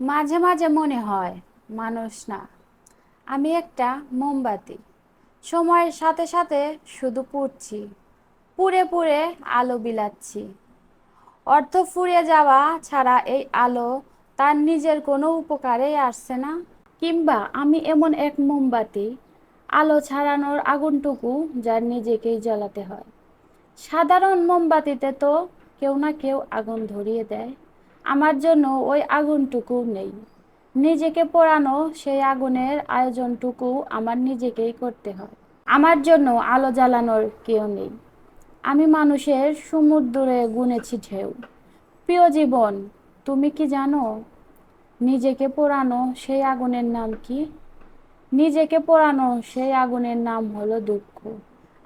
মাঝে মাঝে মনে হয়, মানুষ না, আমি একটা মোমবাতি। সময়ের সাথে সাথে শুধু পুড়ছি, পুড়ে পুড়ে আলো বিলাচ্ছি। অর্থ ফুরিয়ে যাওয়া ছাড়া এই আলো তার নিজের কোনো উপকারেই আসছে না। কিংবা আমি এমন এক মোমবাতি, আলো ছাড়ানোর আগুনটুকু যার নিজেকেই জ্বালাতে হয়। সাধারণ মোমবাতিতে তো কেউ না কেউ আগুন ধরিয়ে দেয়। আমার জন্য ওই আগুনটুকু নেই। নিজেকে পোড়ানো সেই আগুনের আয়োজনটুকু আমার নিজেকেই করতে হয়। আমার জন্য আলো জ্বালানোর কেউ নেই। আমি মানুষের সমুদ্রে গুনেছি ঢেউ। প্রিয় জীবন, তুমি কি জানো? নিজেকে পোড়ানো সেই আগুনের নাম কি? নিজেকে পোড়ানো সেই আগুনের নাম হলো দুঃখ।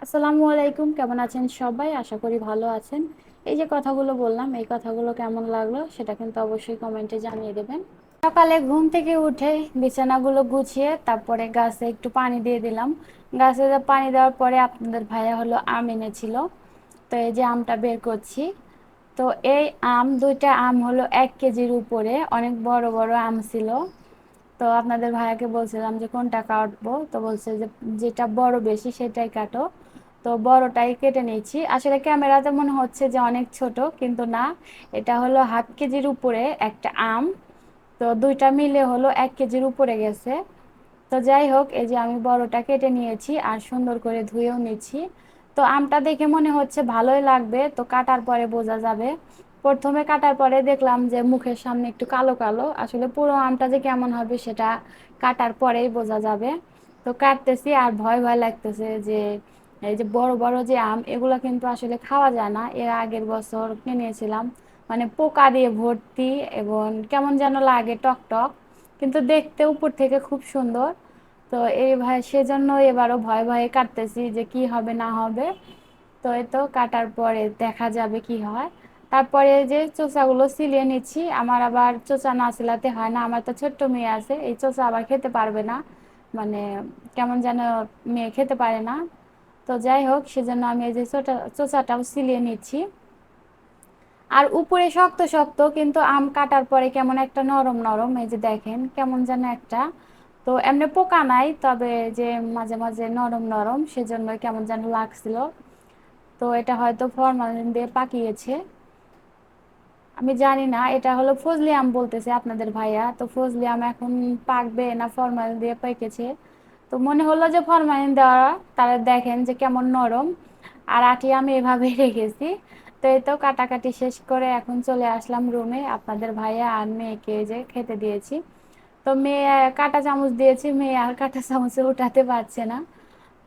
আসসালামু আলাইকুম, কেমন আছেন সবাই? আশা করি ভালো আছেন। এই যে কথাগুলো বললাম, এই কথাগুলো কেমন লাগল সেটা কিন্তু অবশ্যই কমেন্টে জানিয়ে দেবেন। সকালে ঘুম থেকে উঠে বিছানাগুলো গুছিয়ে তারপরে গাছে একটু পানি দিয়ে দিলাম। গাছে পানি দেওয়ার পরে আপনাদের ভাইয়া হলো আম এনেছিল। তো এই যে আমটা বের করছি। তো এই আম, দুইটা আম হলো এক কেজির উপরে, অনেক বড় বড় আম ছিল। তো আপনাদের ভাইয়াকে বলছিলাম যে কোনটা কাটবো? তো বলছে যে যেটা বড় বেশি সেটাই কাটো। তো বড়টাই কেটে নিয়েছি। আসলে ক্যামেরাতে মনে হচ্ছে যে অনেক ছোট, কিন্তু না। এটা হলো হাফ কেজির উপরে একটা আম। তো দুইটা মিলে হলো এক কেজির উপরে গেছে। তো যাই হোক, এই যে আমি বড়টা কেটে নিয়েছি আর সুন্দর করে ধুয়েও নিয়েছি তো আমটা দেখে মনে হচ্ছে ভালোই লাগবে। তো কাটার পরে বোঝা যাবে। প্রথমে কাটার পরে দেখলাম যে মুখের সামনে একটু কালো কালো। আসলে পুরো আমটা যে কেমন হবে সেটা কাটার পরেই বোঝা যাবে। তো কাটতেছি আর ভয় ভয় লাগতেছে যে এই যে বড় বড় যে আম, এগুলো কিন্তু আসলে খাওয়া যায় না। এর আগের বছর কিনেছিলাম। মানে পোকা দিয়ে ভর্তি এবং কেমন যেন লাগে টক টক, কিন্তু দেখতে উপর থেকে খুব সুন্দর। তো এই ভাই, সেজন্য এবারও ভয় ভয়ে কাটতেছি যে কি হবে না হবে। তো এই তো কাটার পরে দেখা যাবে কি হয়। তারপরে যে চোচাগুলো সিলিয়ে নিচ্ছি। আমার আবার চোচা না সিলাতে হয় না, আমার তো ছোট্ট মেয়ে আছে। এই চোচা আবার খেতে পারবে না। মানে কেমন যেন মেয়ে খেতে পারে না। তো যাই হোক, সেজন্য আমি এই যে চোটা, চোচাটাও সিলিয়ে নিচ্ছি। আর উপরে শক্ত শক্ত, কিন্তু আম কাটার পরে কেমন একটা নরম নরম, এই যে দেখেন, কেমন যেন একটা। তো এমনি পোকা নাই, তবে যে মাঝে মাঝে নরম নরম, সেজন্য কেমন যেন লাগছিল। তো এটা হয়তো ফরমালিন দিয়ে পাকিয়েছে। আমি জানি না, এটা হলো ফজলি আম বলতেছে আপনাদের ভাইয়া। তো ফজলি আম এখন পাকবে না, ফরমালিন দিয়ে পেকেছে। তো মনে হলো যে ফরমালিন দেওয়া তারা দেখেন যে কেমন নরম। আর আটি আমি এভাবে রেখেছি। তো এই তো কাটাকাটি শেষ করে এখন চলে আসলাম রুমে। আপনাদের ভাইয়া আর মেয়েকে যে খেতে দিয়েছি। তো মেয়ে, কাটা চামচ দিয়েছি, মেয়ে আর কাটা চামচে উঠাতে পারছে না।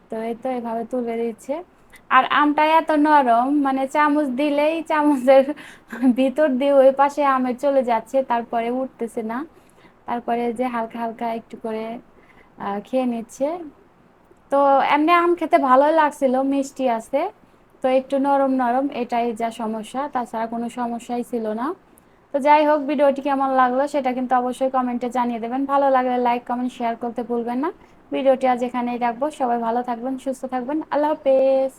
তো এই তো এভাবে তুলে দিচ্ছে। আর আমটা এত নরম মানে চামচ দিলেই চামচের ভিতর দিয়ে ওই পাশে আমের চলে যাচ্ছে, তারপরে উঠতেছে না। তারপরে যে হালকা হালকা একটু করে খেয়ে নিচ্ছে। তো এমনি আম খেতে ভালোই লাগছিল, মিষ্টি আছে। তো একটু নরম নরম, এটাই যা সমস্যা, তাছাড়া কোনো সমস্যাই ছিল না। তো যাই হোক, ভিডিওটি কেমন লাগল সেটা কিন্তু অবশ্যই কমেন্টে জানিয়ে দেবেন। ভালো লাগলে লাইক, কমেন্ট, শেয়ার করতে ভুলবেন না। ভিডিওটি আজ এখানেই রাখব। সবাই ভালো থাকবেন, সুস্থ থাকবেন। আল্লাহ হাফেজ।